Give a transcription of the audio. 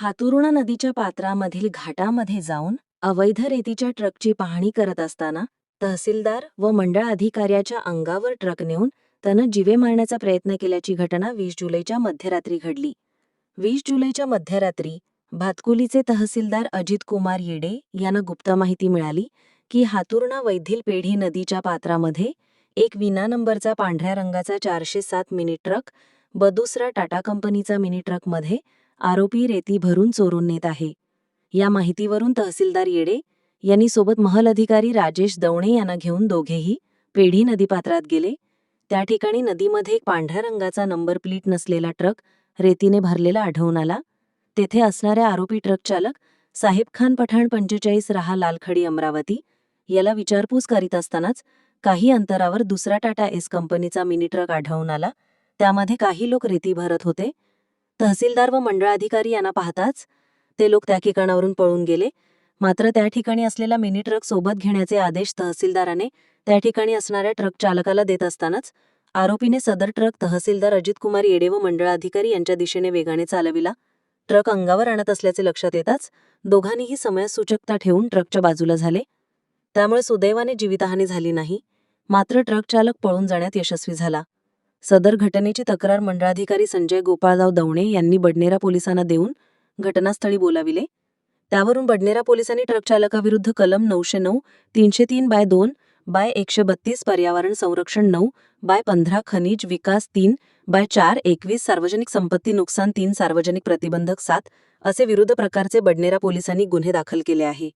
हातुर्णा नदीच्या पात्रामधील घाटामध्ये जाऊन अवैध रेतीच्या ट्रकची पाहणी करत असताना तहसीलदार व मंडळ अधिकाऱ्याच्या अंगावर ट्रक नेऊन त्यानं जिवे मारण्याचा प्रयत्न केल्याची घटना वीस जुलैच्या मध्यरात्री घडली. वीस जुलैच्या मध्यरात्री भातकुलीचे तहसीलदार अजित कुमार येडे यांना गुप्त माहिती मिळाली की हातुर्णा वैधील पेढी नदीच्या पात्रामध्ये एक विना नंबरचा पांढऱ्या रंगाचा चारशे सात मिनी ट्रक बदुसरा टाटा कंपनीचा मिनी ट्रकमध्ये आरोपी रेती भरून चोरून नेत आहे. या माहितीवरून तहसीलदार येडे यांनी सोबत महल अधिकारी राजेश दवणे यांना घेऊन दोघेही पेढी नदीपात्रात गेले. त्या ठिकाणी नदीमध्ये एक पांढऱ्या रंगाचा नंबर प्लेट नसलेला ट्रक रेतीने भरलेला आढळून आला. तेथे असणाऱ्या आरोपी ट्रक चालक साहेब खान पठाण पंचेचाळीस रहा लालखडी अमरावती याला विचारपूस करीत असतानाच काही अंतरावर दुसरा टाटा एस कंपनीचा मिनी ट्रक आढळून आला. त्यामध्ये काही लोक रेती भरत होते. तहसीलदार व मंडळ अधिकारी यांना पाहताच ते लोक त्या ठिकाणावरून पळून गेले. मात्र त्या ठिकाणी असलेला मिनी ट्रक सोबत घेण्याचे आदेश तहसीलदाराने त्या ठिकाणी असणाऱ्या ट्रक चालकाला देत असतानाच आरोपीने सदर ट्रक तहसीलदार अजित कुमार येडे व मंडळ अधिकारी यांच्या दिशेने वेगाने चालविला. ट्रक अंगावर आणत असल्याचे लक्षात येताच दोघांनीही समयसूचकता ठेवून ट्रकच्या बाजूला झाले. त्यामुळे सुदैवाने जीवितहानी झाली नाही. मात्र ट्रक चालक पळून जाण्यात यशस्वी झाला. सदर घटनेची तक्रार मंडळाधिकारी संजय गोपाळराव दवणे यांनी बडनेरा पोलिसांना देऊन घटनास्थळी बोलाविले. त्यावरून बडनेरा पोलिसांनी ट्रक चालकाविरुद्ध कलम नऊशे नऊ तीनशे तीन बाय दोन बाय एकशे बत्तीस पर्यावरण संरक्षण नऊ बाय पंधरा खनिज विकास तीन बाय चार एकवीस सार्वजनिक संपत्ती नुकसान तीन सार्वजनिक प्रतिबंधक सात असे विरुद्ध प्रकारचे बडनेरा पोलिसांनी गुन्हे दाखल केले आहे.